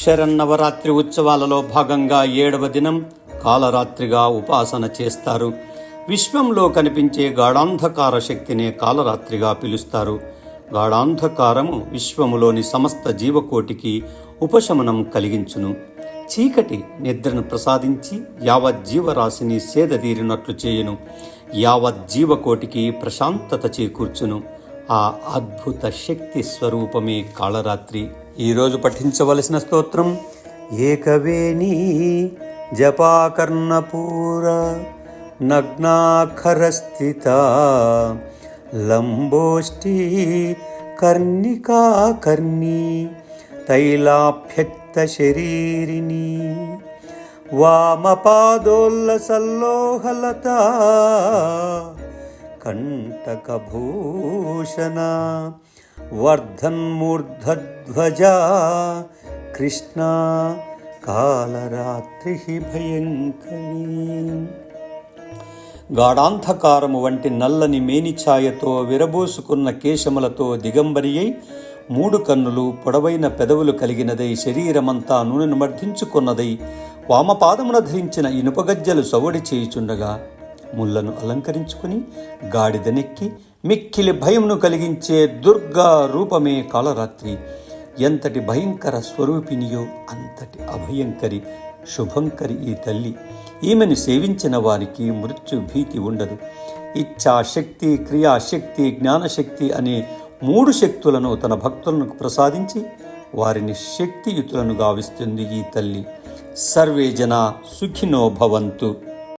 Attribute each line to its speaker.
Speaker 1: శరన్నవరాత్రి ఉత్సవాలలో భాగంగా ఏడవ దినం కాలరాత్రిగా ఉపాసన చేస్తారు. విశ్వంలో కనిపించే గాఢాంధకార శక్తినే కాలరాత్రిగా పిలుస్తారు. గాఢాంధకారము విశ్వములోని సమస్త జీవకోటికి ఉపశమనం కలిగించును. చీకటి నిద్రను ప్రసాదించి యావత్ జీవరాశిని సేదతీరినట్లు చేయును. యావత్ జీవకోటికి ప్రశాంతత చేకూర్చును. ఆ అద్భుత శక్తి స్వరూపమే కాళరాత్రి. ఈరోజు పఠించవలసిన స్తోత్రం ఏకవేణి జపాకర్ణపూర నగ్నాఖరస్థిత లంబోష్టి కర్ణికా కర్ణి తైలాభ్యక్త శరీరిణి వామపాదోల్లసల్లోహలత కంటకభూషణ వర్ధన్మూర్ధధ్వజ కృష్ణ కాలరాత్రి భయంకరీ గాఢాంధకారము వంటి నల్లని మేనిఛాయతో విరబోసుకున్న కేశములతో దిగంబరి అయి మూడు కన్నులు పొడవైన పెదవులు కలిగినదై శరీరమంతా నూనెను మర్ధించుకున్నదై వామపాదమున ధరించిన ఇనుపగజ్జలు సవడి చేయుచుండగా ముళ్ళను అలంకరించుకుని గాడిదనెక్కి మిక్కిలి భయమును కలిగించే దుర్గా రూపమే కాళరాత్రి ఎంతటి భయంకర స్వరూపినియో అంతటి అభయంకరి శుభంకరి ఈ తల్లి. ఈమెను సేవించిన వారికి మృత్యు భీతి ఉండదు. ఇచ్ఛాశక్తి క్రియాశక్తి జ్ఞానశక్తి అనే మూడు శక్తులను తన భక్తులను ప్రసాదించి వారిని శక్తియుతులను గావిస్తుంది ఈ తల్లి. సర్వే జన సుఖినో భవంతు.